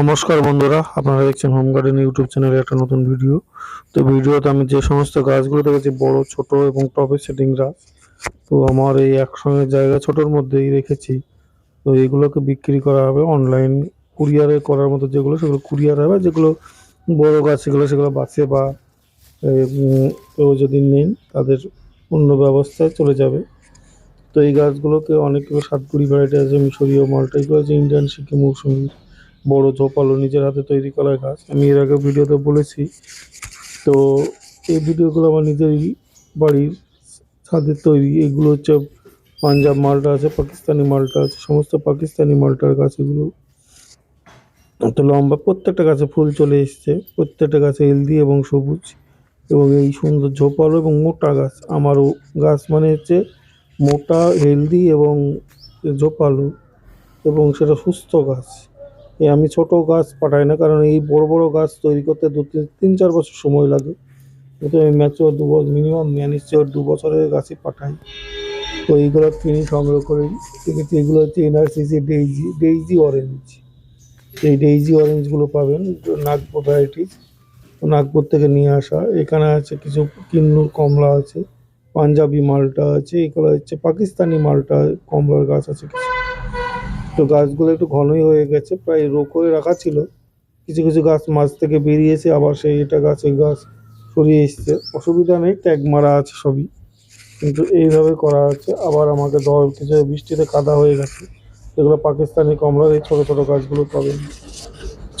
নমস্কার বন্ধুরা, আপনারা দেখছেন হোম গার্ডেন ইউটিউব চ্যানেলে একটা নতুন ভিডিও তো ভিডিওতে আমি যে সমস্ত গাছগুলো দেখেছি, বড়, ছোট এবং টপে সেটিং গাছ তো আমার এই একসঙ্গে জায়গা ছোটোর মধ্যেই রেখেছি। তো এগুলোকে বিক্রি করা হবে অনলাইন কুরিয়ারে করার মতো যেগুলো, সেগুলো কুরিয়ার হবে, যেগুলো বড় গাছ, সেগুলো সেগুলো বাসে বা কেউ যদি নেন, তাদের অন্য ব্যবস্থায় চলে যাবে। তো এই গাছগুলোকে অনেকগুলো সাতগুড়ি ভ্যারাইটি আছে, মিশরীয় মালটা এগুলো আছে ইন্ডিয়ান সিকিম মৌসুমি বড় ঝোপালো নিজের হাতে তৈরি করা গাছ। আমি এর আগে ভিডিওতে বলেছি। তো এই ভিডিওগুলো আমার নিজেরই বাড়ির ছাদের তৈরি। এগুলো হচ্ছে পাঞ্জাব মালটা আছে, পাকিস্তানি মালটা আছে, সমস্ত পাকিস্তানি মালটার গাছ এগুলো। তো লম্বা প্রত্যেকটা গাছে ফুল চলে এসছে। প্রত্যেকটা গাছে হেলদি এবং সবুজ এবং এই সুন্দর ঝোপালো এবং মোটা গাছ। আমারও গাছ মানে হচ্ছে মোটা, হেলদি এবং ঝোপালো এবং সেটা সুস্থ গাছ। আমি ছোট গাছ পাঠাই না, কারণ এই বড় বড় গাছ তৈরি করতে দু তিন তিন চার বছর সময় লাগে। কিন্তু আমি ম্যাচিওর দু বছর মিনিমাম ম্যানিচিওর দু বছরের গাছই পাঠাই। তো এইগুলো কিনি সংগ্রহ করি কিন্তু এগুলো হচ্ছে এনআরসিসি ডেইজি ডেইজি অরেঞ্জ এই ডেইজি অরেঞ্জগুলো পাবেন, নাগপুর ভ্যারাইটিস নাগপুর থেকে নিয়ে আসা। এখানে আছে কিছু কিন্নুর কমলা আছে, পাঞ্জাবি মালটা আছে, এগুলো হচ্ছে পাকিস্তানি মালটা, কমলার গাছ আছে কিছু। তো গাছগুলো একটু ঘনই হয়ে গেছে, প্রায় রো করে রাখা ছিল। কিছু কিছু গাছ মাছ থেকে বেরিয়েছে, আবার সেই এটা গাছে গাছ সরিয়ে এসছে। অসুবিধা নেই ট্যাগ মারা আছে সবই। কিন্তু এইভাবে করা আছে আবার আমাকে দর কিছু বৃষ্টিতে কাদা হয়ে গেছে। এগুলো পাকিস্তানি কমলার এই ছোটো ছোটো গাছগুলো পাবেন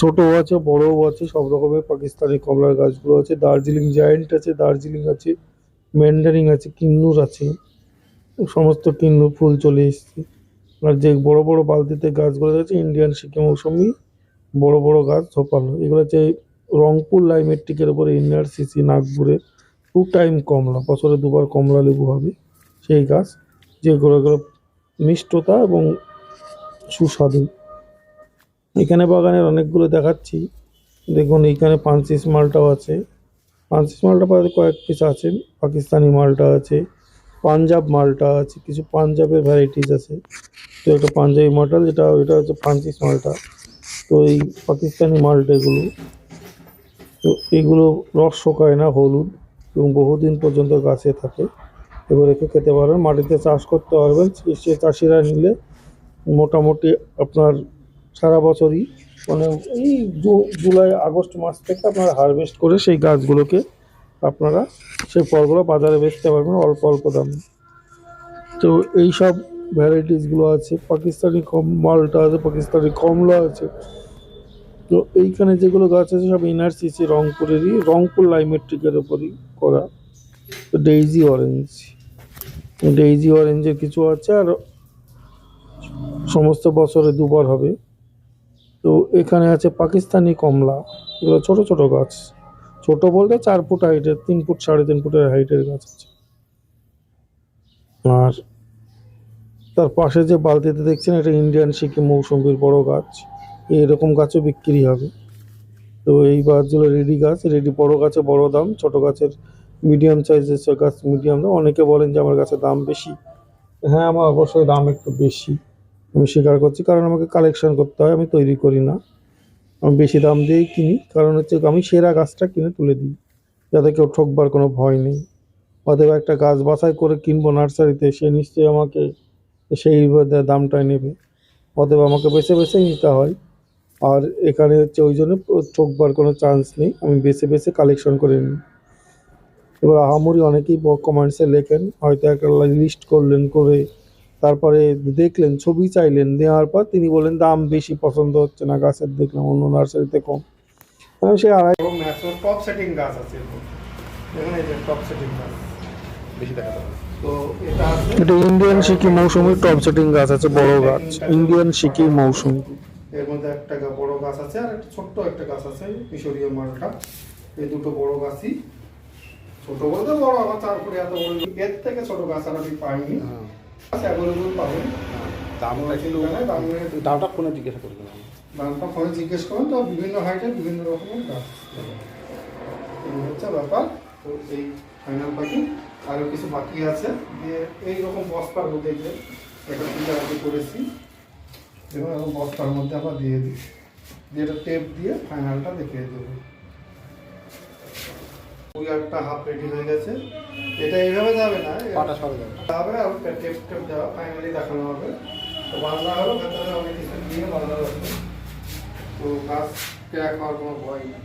ছোটও আছে, বড়ও আছে, সব রকমের পাকিস্তানি কমলার গাছগুলো আছে। দার্জিলিং জায়েন্ট আছে, দার্জিলিং আছে, ম্যান্ডারিং আছে, কিন্নুর আছে। সমস্ত কিন্নুর ফুল চলে এসছে। আর যে বড় বড় বালতিতে গাছগুলো রয়েছে ইন্ডিয়ান সিকিম মৌসুমি বড় বড় গাছ ঝোপানো। এগুলো হচ্ছে রংপুর লাইমেট্রিকের উপরে, ইন্ডিয়ার সিসি নাগপুরে। টু টাইম কমলা বছরে দুবার কমলা লেবু হবে সেই গাছ যেগুলো এগুলো মিষ্টতা এবং সুস্বাদু। এখানে বাগানের অনেকগুলো দেখাচ্ছি। দেখুন, এইখানে পাঁচিশ মালটাও আছে। পাঁচিশ মালটা পাশে কয়েক পিস আছে, পাকিস্তানি মালটা আছে পাঞ্জাব মালটা আছে, কিছু পাঞ্জাবের ভ্যারাইটিস আছে। তো একটা পাঞ্জাবি মালটা, যেটা এটা হচ্ছে পাঁচিশ মালটা। তো এই পাকিস্তানি মালটা এগুলো। তো এগুলো রস শোকায় না, হলুদ, এবং বহুদিন পর্যন্ত গাছে থাকে। এবার রেখে খেতে পারবেন, মাটিতে চাষ করতে পারবেন। সে চাষিরা নিলে মোটামুটি আপনার সারা বছরই মানে এই জুলাই, আগস্ট মাস থেকে আপনারা হারভেস্ট করে সেই গাছগুলোকে আপনারা সেই ফলগুলো বাজারে বেচতে পারবেন অল্প অল্প দামে। তো এই সব ভ্যারাইটিসগুলো আছে, পাকিস্তানি কম মালটা আছে, পাকিস্তানি কমলা আছে। তো এইখানে যেগুলো গাছ আছে সব এনআরসিসি রংপুরেরই, রংপুর লাইমেট্রিকের ওপরই করা। তো ডেইজি অরেঞ্জ ডেইজি অরেঞ্জের কিছু আছে আর সমস্ত বছরে দুবার হবে। তো এখানে আছে পাকিস্তানি কমলা, এগুলো ছোট ছোট গাছ। ছোট বলতে চার ফুট হাইটের তিন ফুট সাড়ে তিন ফুটের হাইটের গাছ আছে। আর তার পাশে যে বালতিতে দেখছেন, এটা ইন্ডিয়ান সিকিম মৌসুমির বড় গাছ। এরকম গাছও বিক্রি হবে। তো এই গাছগুলো রেডি গাছ রেডি বড় গাছে বড় দাম, ছোট গাছের মিডিয়াম সাইজের গাছ মিডিয়াম দাম। অনেকে বলেন যে আমার গাছের দাম বেশি। হ্যাঁ আমার অবশ্যই দাম একটু বেশি। আমি স্বীকার করছি, কারণ আমাকে কালেকশন করতে হয়, আমি তৈরি করি না। আমি বেশি দাম দিয়েই কিনি। কারণ হচ্ছে আমি সেরা গাছটা কিনে তুলে দিই, যাতে কেউ ঠকবার কোনো ভয় নেই। অতএব একটা গাছ বাছাই করে কিনবো নার্সারিতে, সে নিশ্চয়ই আমাকে সেই দামটাই নেবে। অতএব আমাকে বেছে বেছেই নিতে হয়। আর এখানে হচ্ছে ওই জন্য ঠকবার কোনো চান্স নেই। আমি বেছে বেছে কালেকশন করে নিই। এবার আহামরি অনেকেই কমেন্টসে লেখেন, হয়তো একটা লিস্ট করলেন করে, তারপরে দেখলেন, ছবি চাইলেন দেওয়ার পর তিনি বলেন দাম বেশি পছন্দ হচ্ছে না, গাছের দেখলাম, অন্য নার্সারিতে কম। সে আড়াই টপ সেটিং গাছ আছে এখানে টপ সেটিং গাছ, বেশি দেখা যাবে এটা এটা ইন্ডিয়ান সিকি মৌসুমি টপ সেটিং গাছ আছে বড় গাছ। ইন্ডিয়ান সিকি মৌসুমি। এর মধ্যে একটা বড় গাছ আছে আর একটা ছোট্ট একটা গাছ আছে মিশরীয় মালটা। এই দুটো বড় গাছই। ছোট বলতে বড় আবার তারপরে এত বড় এর থেকে ছোট গাছ আর আমি পাইনি। অ্যাভেলেবল পাবেন দামটা একটু এখানে দামের দামটা ফোনে জিজ্ঞাসা করছিলাম দামটা ফোনে জিজ্ঞেস করুন তো বিভিন্ন হাইটের বিভিন্ন রকমের গাছ। হচ্ছে ব্যাপার। তো এই ফাইনাল পাখি আরও কিছু বাকি আছে। দিয়ে এই রকম বস্তার মধ্যে যে এটা তুলে কি করেছি এবং এরকম বস্তার মধ্যে আমরা দিয়ে দিই। দিয়ে এটা টেপ দিয়ে ফাইনালটা দেখিয়ে দেবো। কুরিয়ারটা হাফ রেডি হয়ে গেছে। এটা এইভাবে যাবে না পাটা সরে যাবে। যাবে আর টেপ টেপ দেওয়া ফাইনালি দেখানো হবে। তো বাংলা হলো ভেতরে অনেক কিছু দিয়ে বাংলা হবে। তো গাছ ক্র্যাক হওয়ার কোনো ভয় নেই।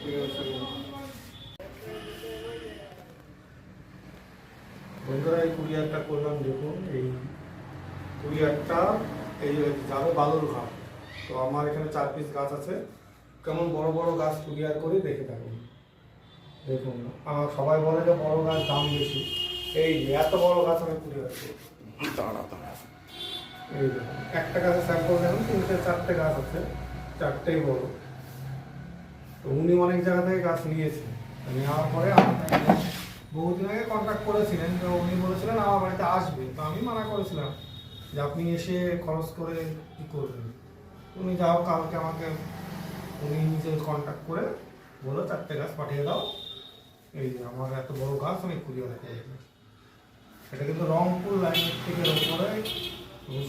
ঠিক আছে। বন্ধুরা এই কুরিয়ারটা করলাম দেখুন এই কুরিয়ারটা এই যাবে বালুর ঘাট। তো আমার এখানে চার পিস গাছ আছে। কেমন বড় বড় গাছ কুরিয়ার করি দেখে থাকুন। দেখুন আমার সবাই বলে যে বড় গাছ দাম বেশি। এই এত বড় গাছ আমি কুরিয়ার করি দাঁড়া দাঁড়া। এই দেখুন একটা গাছের স্যাম্পল দেখুন তিনটে চারটে গাছ আছে। চারটেই বড়। তো উনি অনেক জায়গা থেকে গাছ নিয়েছেন নেওয়ার পরে আমার বহুদিন আগে কন্ট্যাক্ট করেছিলেন, তো উনি বলেছিলেন আমার বাড়িতে আসবে। তো আমি মানা করেছিলাম যে আপনি এসে খরচ করে কি করবেন? উনি যাও কালকে আমাকে, উনি নিজে কন্ট্যাক্ট করে বলো চারটে গাছ পাঠিয়ে দাও। এই যে আমার এত বড় গাছ, আমি কুরিয়ারে করে দিই। এটা কিন্তু রংপুর লাইনের থেকে ওপরে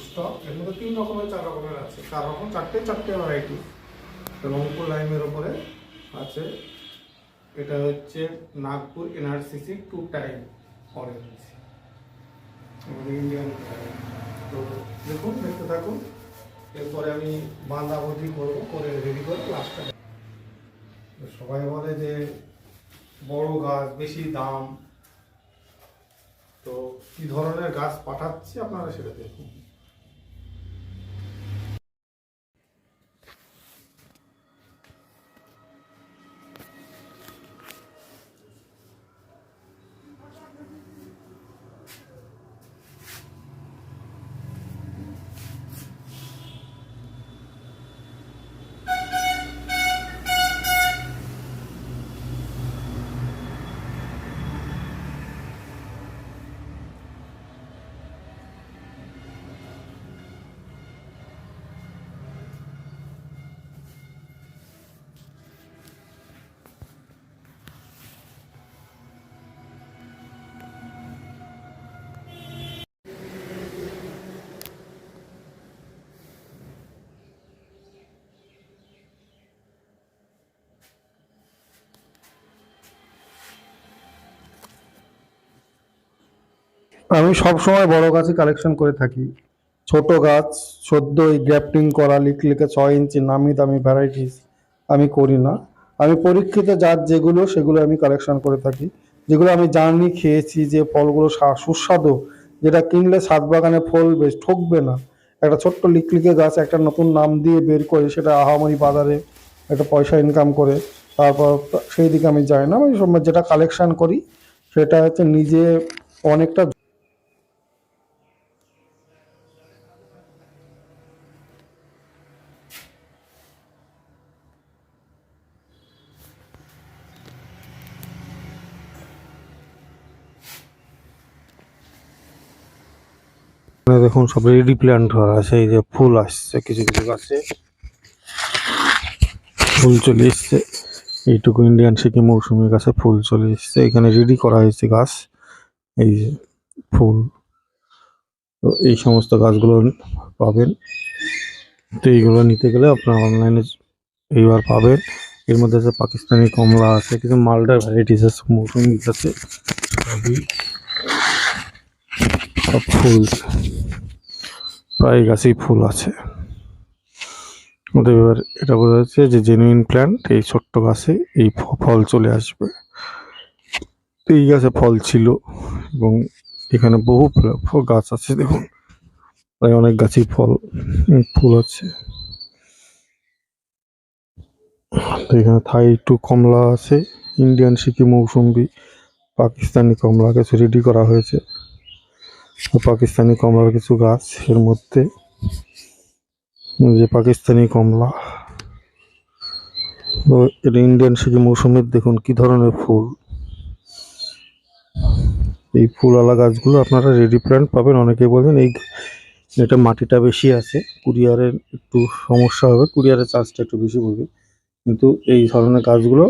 স্টক এর মধ্যে তিন রকমের, চার রকমের আছে। চার রকম, চারটে চারটে ভ্যারাইটি রংপুর লাইনের ওপরে আছে এটা হচ্ছে Nagpur NRCC two time orange আমাদের ইন্ডিয়ান তো দেখুন, দেখতে থাকুন। এরপরে আমি বাঁধাবধি করব, করে রেডি করে লাস্টটা সবাই বলে যে বড় গাছ, বেশি দাম। তো কি ধরনের গাছ পাঠাচ্ছি আপনারা সেটা দেখুন। আমি সব সময় বড় গাছই কালেকশন করে থাকি। ছোট গাছ সদ্য এই গ্রাফটিং করা লিখলিকে ছয় ইঞ্চি নামি দামি ভ্যারাইটিস আমি করি না। আমি পরীক্ষিত জাত যেগুলো, সেগুলো আমি কালেকশন করে থাকি। যেগুলো আমি জানি, খেয়েছি যে ফলগুলো সুস্বাদু, যেটা কিনলে সাত বাগানে ফল বেশ, ঠকবে না। একটা ছোট্ট লিকলিকে গাছ একটা নতুন নাম দিয়ে বের করে, সেটা আহামরি বাজারে একটা পয়সা ইনকাম করে, তারপর সেই দিকে আমি যাই না। আমি যেটা কালেকশন করি, সেটা হচ্ছে নিজে অনেকটা এখানে দেখুন, সব রেডি প্ল্যান্ট করা আছে। এই যে ফুল আসছে, কিছু কিছু গাছে। ফুল চলে এসছে। এইটুকু ইন্ডিয়ান সিকিম মৌসুমি গাছে ফুল চলে এসছে। এখানে রেডি করা হয়েছে গাছ। এই যে ফুল। তো এই সমস্ত গাছগুলো পাবেন। তো এইগুলো নিতে গেলে আপনার অনলাইনে এইবার পাবেন। এর মধ্যে আছে পাকিস্তানি কমলা আছে কিছু মালদার ভ্যারাইটিস আছে, মৌসুমি আছে সবই। সব ফুল। প্রায় গাছেই ফুল আছে। ওদের এবার এটা বোঝা যাচ্ছে যে জেনুইন প্ল্যান্ট এই ছোট্ট গাছে এই ফল চলে আসবে। এই গাছে ফল ছিল এবং এখানে বহু গাছ আছে, দেখুন। প্রায় অনেক গাছেই ফল ফুল আছে। এখানে থাই টু কমলা আছে, ইন্ডিয়ান সিকি মৌসুম্বি পাকিস্তানি কমলা কিছু রেডি করা হয়েছে। পাকিস্তানি কমলার কিছু গাছ এর মধ্যে। যে পাকিস্তানি কমলা। এটা ইন্ডিয়ান সিকি মৌসুমের? দেখুন কি ধরনের ফুল। এই ফুলওয়ালা গাছগুলো আপনারা রেডি প্ল্যান্ট পাবেন অনেকে বলেন এই এটা মাটিটা বেশি আছে কুরিয়ারের একটু সমস্যা হবে কুরিয়ারের চার্জটা একটু বেশি পড়বে কিন্তু এই ধরনের গাছগুলো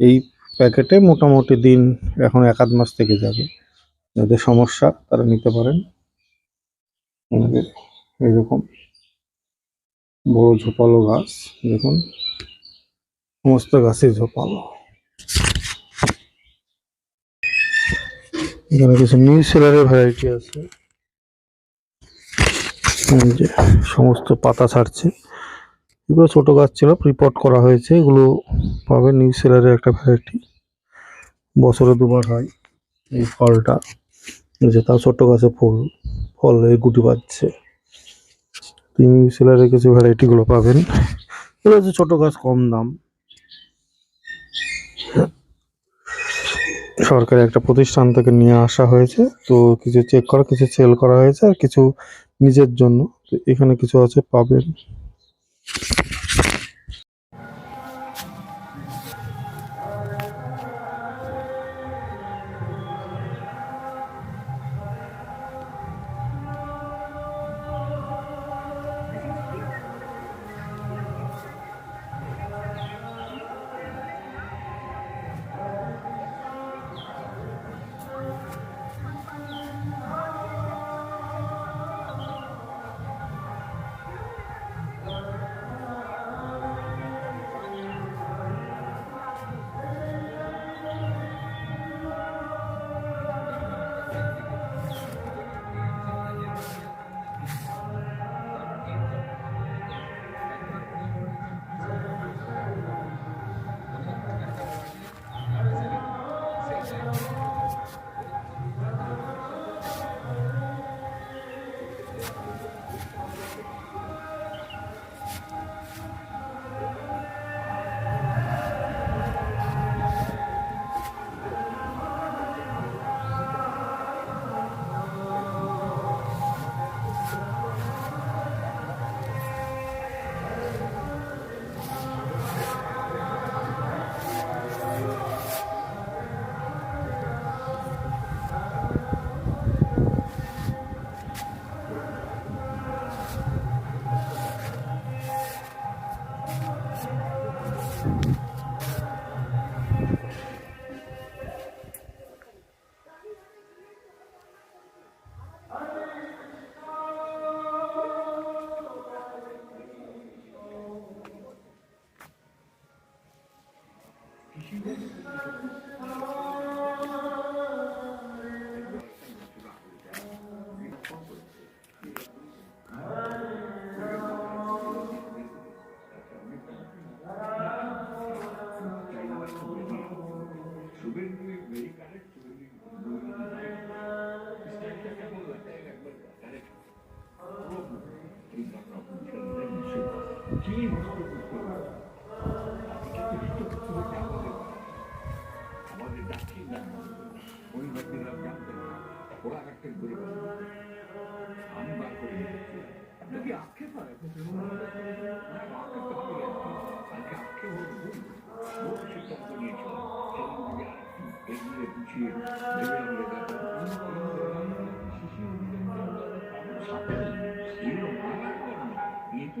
এই প্যাকেটে মোটামুটি দিন এখন এক আধ মাস থেকে যাবে। যাদের সমস্যা তারা নিতে পারেন। আমাদের এরকম বড় ঝোপালো গাছ, দেখুন। সমস্ত গাছই ঝোপালো। এখানে কিছু নিউ সেলারের ভ্যারাইটি আছে। যে সমস্ত পাতা ছাড়ছে। এগুলো ছোট গাছ ছিল প্রিপট করা হয়েছে। এগুলো পাবে নিউ সেলারের একটা ভ্যারাইটি বছরে দুবার হয় এই ফলটা। যে তাও ছোট্ট গাছে ফুল, ফল এই গুটি পাচ্ছে নিউ সেলারের কিছু ভ্যারাইটি গুলো পাবেন। এগুলো হচ্ছে ছোট গাছ, কম দাম। সরকারি একটা প্রতিষ্ঠান থেকে নিয়ে আসা হয়েছে। তো কিছু চেক করা, কিছু সেল করা হয়েছে আর কিছু নিজের জন্য। তো এখানে কিছু আছে, পাবেন।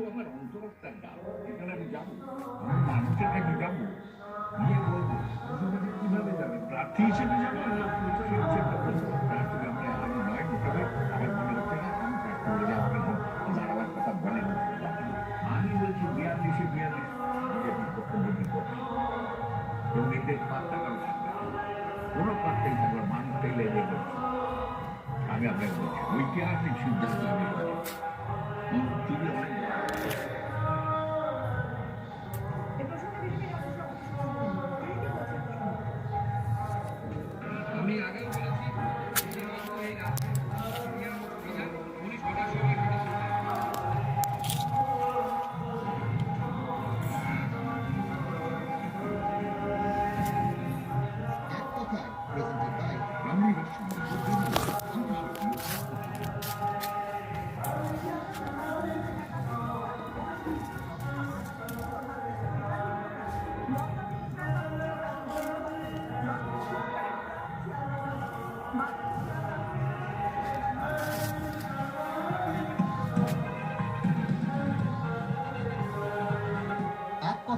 আমার অন্তরাত্মার ডাল এখানে আমি যাব মানুষের যাব গিয়ে যাবে প্রার্থী হিসেবে যাবে না প্রার্থী হিসেবে আমি নয় মোটামুটি আমার আমি আপনাকে বলছি ঐতিহাসিক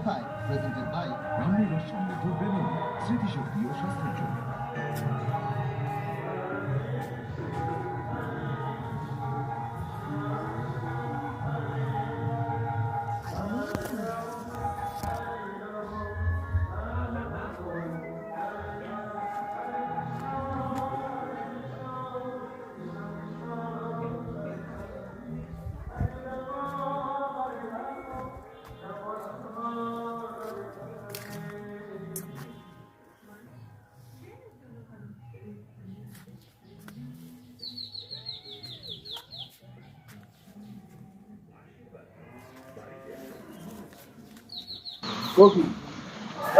কথায় প্রেজেন্টেড বাই রামলীলার সমৃদ্ধ বেলুন স্মৃতিশক্তি ও স্বাস্থ্যের জন্য।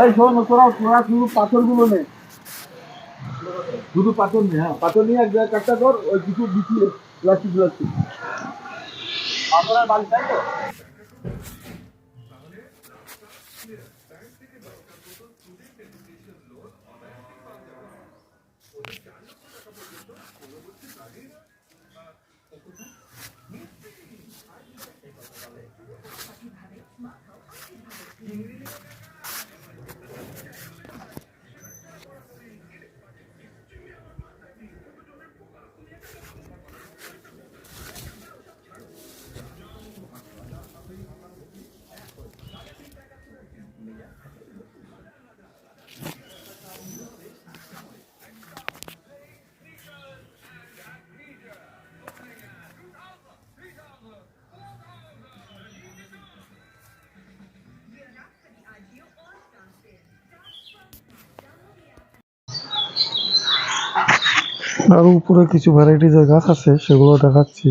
এই শোন, তোরা তোরা শুধু পাথরগুলো নে। শুধু পাথর নে হ্যাঁ পাথর নিয়ে এক জায়গায় কাজটা কর, ওই কিছু বিছিয়ে প্লাস্টিক পাথর আর তাই তো? আর উপরে কিছু ভ্যারাইটিজের গাছ আছে, সেগুলো দেখাচ্ছি।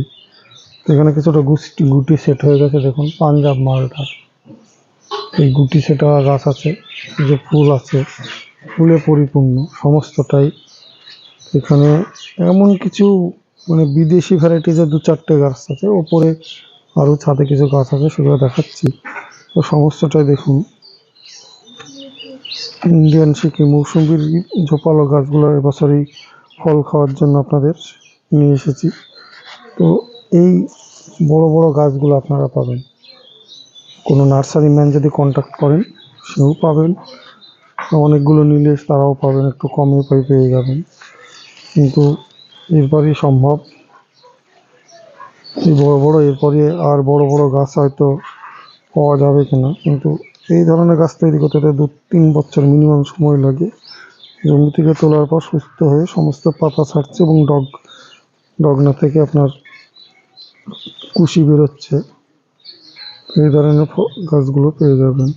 এখানে কিছুটা গুটি গুটি সেট হয়ে গেছে, দেখুন, পাঞ্জাব মালটা। এই গুটি সেটা গাছ আছে যে ফুল আছে, ফুলে পরিপূর্ণ, সমস্তটাই। এখানে এমন কিছু মানে বিদেশি ভ্যারাইটিজের দু চারটে গাছ আছে, ওপরে আরও ছাদে কিছু গাছ আছে, সেগুলো দেখাচ্ছি। তো সমস্তটাই দেখুন। ইন্ডিয়ান সিকি মৌসুমির ঝোপালো গাছগুলো এবছরই ফল খাওয়ার জন্য আপনাদের নিয়ে এসেছি। তো এই বড় বড় গাছগুলো আপনারা পাবেন। কোনো নার্সারি ম্যান যদি কন্ট্যাক্ট করেন, সেও পাবেন। অনেকগুলো নিলে তারাও পাবেন, একটু কমে পাই পেয়ে যাবেন। কিন্তু এরপরই সম্ভব। এই বড় বড় এরপরে আর বড় বড় গাছ হয়তো পাওয়া যাবে কিনা। কিন্তু এই ধরনের গাছ তৈরি করতে দু তিন বছর মিনিমাম সময় লাগে। জমি থেকে তোলার পর সুস্থ হয়ে সমস্ত পাতা ছাড়ছে এবং ডগ, ডগনা থেকে আপনার কুশি বেরোচ্ছে। এই ধরনের গাছগুলো পেয়ে যাবেন।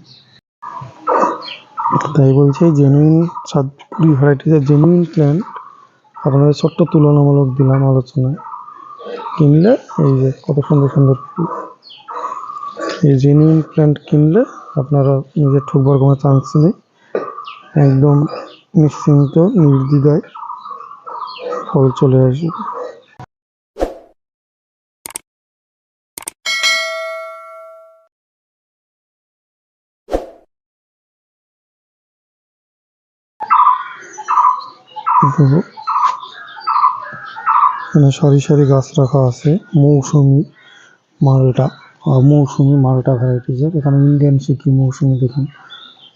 তাই বলছি জেনুইন সাতপুরি ভ্যারাইটিসের জেনুইন প্ল্যান্ট আপনাদের ছোট্ট তুলনামূলক দিলাম আলোচনায়। কিনলে এই যে কত সুন্দর সুন্দর ফুল। এই জেনুইন প্ল্যান্ট কিনলে আপনারা নিজের ঠকবার কোনো চান্স নেই। একদম নিশ্চিন্ত, নির্দ্বিধায় ফল চলে আসবে। এখানে সারি সারি গাছ রাখা আছে, মৌসুমি মালটা মৌসুমি মালটা ভ্যারাইটিসের এখানে ইন্ডিয়ান সিকি মৌসুমি দেখুন।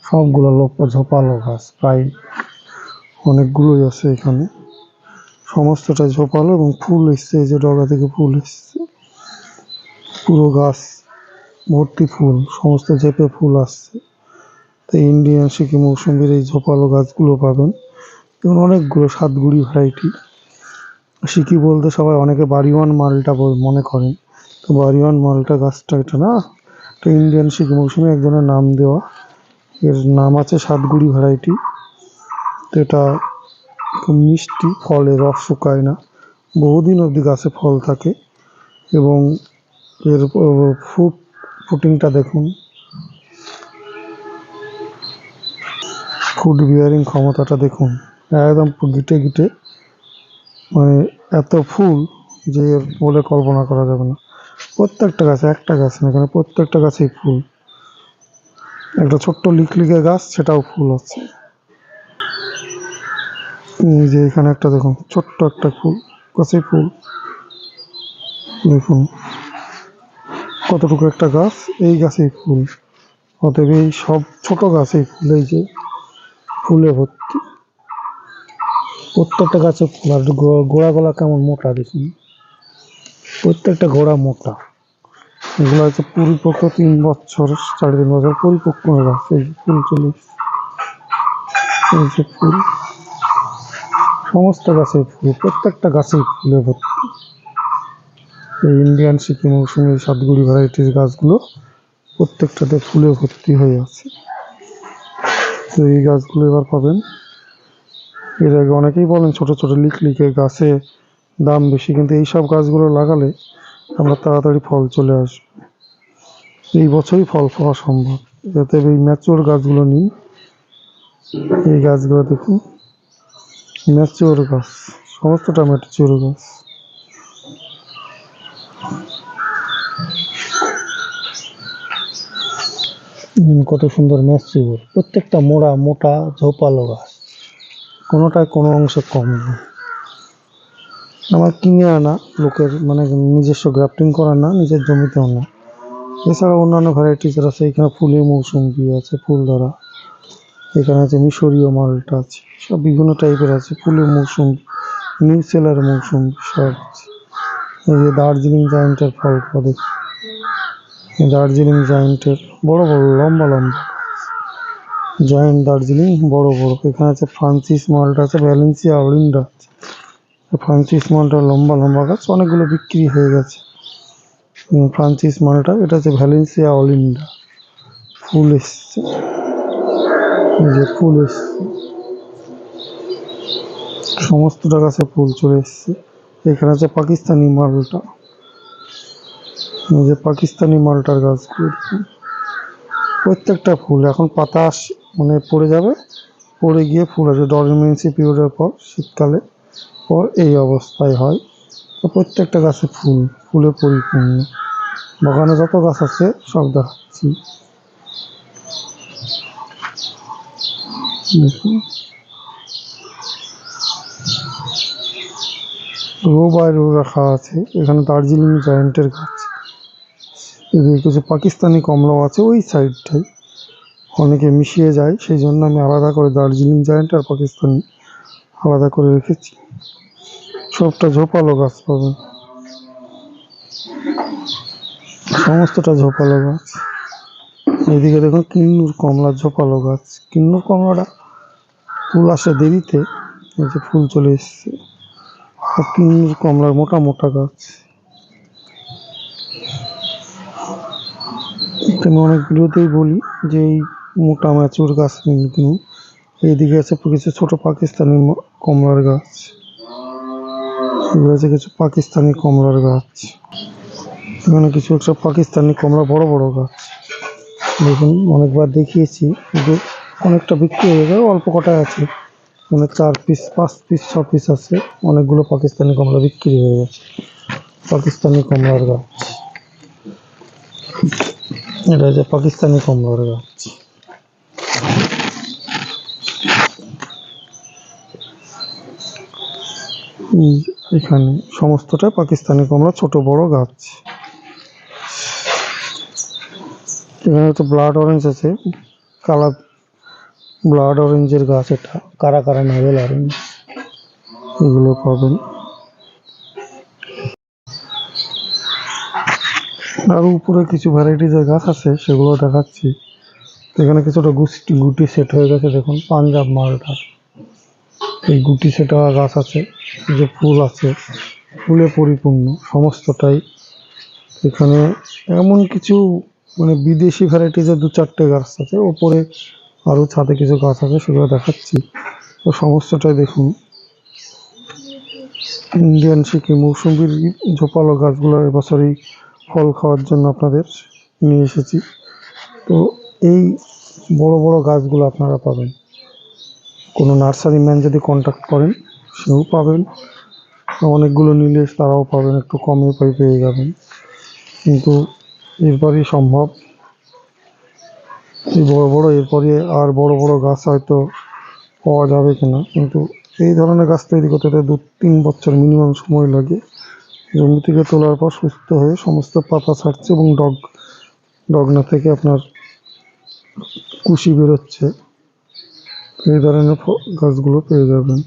সবগুলো লোক ঝোপালো গাছ প্রায় অনেকগুলোই আছে এখানে। সমস্তটা ঝোপালো এবং ফুল এসছে, এই যে ডগা থেকে ফুল এসছে। পুরো গাছ, ভর্তি ফুল, সমস্ত চেপে ফুল আসছে। তো ইন্ডিয়ান সিকি মৌসুমির এই ঝোপালো গাছগুলো পাবেন। এবং অনেকগুলো সাতগুড়ি ভ্যারাইটি সিকি বলতে সবাই অনেকে বাড়িওয়ান মালটা মনে করেন। তো বাড়িওয়ান মালটা গাছটা এটা না? এটা ইন্ডিয়ান সিকি মৌসুমি একজনের নাম দেওয়া। এর নাম আছে সাতগুড়ি ভ্যারাইটি তো এটা খুব মিষ্টি ফলে রস শুকায় না। বহুদিন অবধি গাছে ফল থাকে এবং এর ফুট ফুটিংটা দেখুন। ফুড বিয়ারিং ক্ষমতাটা দেখুন। একদম গিটে গিটে। মানে এত ফুল যে বলে কল্পনা করা যাবে না। প্রত্যেকটা গাছে, একটা গাছ না এখানে প্রত্যেকটা গাছেই ফুল। একটা ছোট্ট লিকলিকে গাছ, সেটাও ফুল আছে এই যে এখানে একটা দেখুন, ছোট্ট একটা ফুল, গাছে ফুল। দেখুন, কতটুকু একটা গাছ, এই গাছেই ফুল। অতএব এই সব ছোট গাছে ফুল, এই যে ফুলে ভর্তি। প্রত্যেকটা গাছে ফুল, আর গোড়াগুলা কেমন মোটা দেখুন। প্রত্যেকটা গোড়া মোটা। এগুলো হচ্ছে পরিপক্ক তিন বছর সাড়ে তিন বছর পরিপক্ক গাছ এই যে ফুল চলে এই যে ফুল। সমস্ত গাছে ফুল, প্রত্যেকটা গাছেই ফুলে ভর্তি। এই ইন্ডিয়ান সিকিম মৌসুমি সাতগুড়ি ভ্যারাইটিস গাছগুলো প্রত্যেকটাতে ফুলে ভর্তি হয়ে আছে। তো এই গাছগুলো এবার পাবেন। এর আগে অনেকেই বলেন ছোট ছোট লিকলিকে গাছে দাম বেশি, কিন্তু এই সব গাছগুলো লাগালে আমরা তাড়াতাড়ি ফল চলে আসবে। এই বছরই ফল পাওয়া সম্ভব। যাতে এই ম্যাচিওর গাছগুলো নিন এই গাছগুলো দেখুন। ম্যাচিওর গাছ। সমস্তটা ম্যাচিওর গাছ। কত সুন্দর ম্যাচিওর প্রত্যেকটা মোড়া মোটা ঝোপালো গাছ। কোনোটায় কোনো অংশে কম নেই আমার কিনে আনা, লোকের মানে নিজস্ব গ্রাফটিং করা না, নিজের জমিতেও না এছাড়া অন্যান্য ভ্যারাইটিস আছে, এখানে ফুলের মৌসুমি আছে, ফুল ধরা। এখানে আছে মিশরীয় মালটা আছে, সব বিভিন্ন টাইপের আছে, ফুলের মৌসুম নিউ সেলার মৌসুম সব এই যে দার্জিলিং জায়েন্টের ফল পাবে দার্জিলিং জায়েন্টের বড় বড়, লম্বা লম্বা জয়েন্ট দার্জিলিং, বড় বড়। এখানে আছে ফ্রান্সিস মালটা আছে ভ্যালেন্সিয়া অরিন্ডা আছে। ফ্রান্সিস মালটা লম্বা লম্বা গাছ, অনেকগুলো বিক্রি হয়ে গেছে। ফ্রান্সিস মালটা, এটা হচ্ছে ভ্যালেন্সিয়া অলিন্ডা ফুল এসছে। যে ফুল এসছে। সমস্তটা গাছে ফুল চলে এসছে। এখানে আছে পাকিস্তানি মালটা। যে পাকিস্তানি মালটার দেখুন। প্রত্যেকটা ফুল, এখন পাতা মানে পড়ে যাবে। পড়ে গিয়ে ফুল আসবে। ডরমেন্সি পিরিয়ডের পর, শীতকালে। এই অবস্থায় হয়। তো প্রত্যেকটা গাছে ফুল, ফুলে পরিপূর্ণ। বাগানে যত গাছ আছে, সব দেখাচ্ছি। রো বাই রো রাখা আছে। এখানে দার্জিলিং জায়েন্টের গাছ। এদিকে কিছু পাকিস্তানি কমলাও আছে ওই সাইডটাই অনেকে মিশিয়ে যায়, সেই জন্য আমি আলাদা করে দার্জিলিং জায়েন্ট আর পাকিস্তানি আলাদা করে রেখেছি। সবটা ঝোপালো গাছ পাবেন সমস্তটা ঝোপালো গাছ। এদিকে দেখুন কিন্নুর কমলা ঝোপালো গাছ। কিন্নুর কমলাটা ফুল আসে দেরিতে, এই যে ফুল চলে এসছে। কিন্নুর কমলার মোটা মোটা গাছ। আমি অনেক ভিডিওতেই বলি যে এই মোটা ম্যাচুর গাছ কিনুন এইদিকে আছে কিছু ছোট পাকিস্তানি কমলার গাছ। আছে কিছু পাকিস্তানি কমলার গাছ। এখানে কিছু একটা পাকিস্তানি কমলা বড় বড় গাছ। দেখুন অনেকবার দেখিয়েছি কিন্তু অনেকটা বিক্রি হয়ে গেছে অল্প কটা আছে। মানে চার পিস পাঁচ পিস ছ পিস আছে অনেকগুলো পাকিস্তানি কমলা বিক্রি হয়ে গেছে। পাকিস্তানি কমলার গাছ। এটা হচ্ছে পাকিস্তানি কমলার গাছ। উম, এখানে সমস্তটা পাকিস্তানি কমলা, ছোট, বড় গাছ। এখানে তো ব্লাড অরেঞ্জ আছে, কালা ব্লাড অরেঞ্জের গাছ এটা কারা কারা নাভেল অরেঞ্জ এগুলো পাবেন। আর উপরে কিছু ভ্যারাইটিজের গাছ আছে, সেগুলো দেখাচ্ছি। এখানে কিছুটা গুটি গুটি সেট হয়ে গেছে, দেখুন, পাঞ্জাব মালটা। এই গুটি সেটা গাছ আছে যে ফুল আছে, ফুলে পরিপূর্ণ, সমস্তটাই। এখানে এমন কিছু মানে বিদেশি ভ্যারাইটিজের দু চারটে গাছ আছে, ওপরে আরও ছাদে কিছু গাছ আছে, সেগুলো দেখাচ্ছি। তো সমস্তটাই দেখুন। ইন্ডিয়ান সিকি মৌসুমির ঝোপালো গাছগুলো এবছরই ফল খাওয়ার জন্য আপনাদের নিয়ে এসেছি। তো এই বড় বড় গাছগুলো আপনারা পাবেন। কোনো নার্সারি ম্যান যদি কন্ট্যাক্ট করেন, সেও পাবেন। অনেকগুলো নিলে তারাও পাবেন, একটু কমে পেয়ে যাবেন। কিন্তু এরপরই সম্ভব। এই বড় বড় এরপরে আর বড় বড় গাছ হয়তো পাওয়া যাবে কিনা। কিন্তু এই ধরনের গাছ তৈরি করতে দু তিন বছর মিনিমাম সময় লাগে। জমি থেকে তোলার পর সুস্থ হয়ে সমস্ত পাতা ছাড়ছে এবং ডগ ডগনা থেকে আপনার কুশি বেরোচ্ছে। এই ধরনের গাছগুলো পেয়ে যাবেন।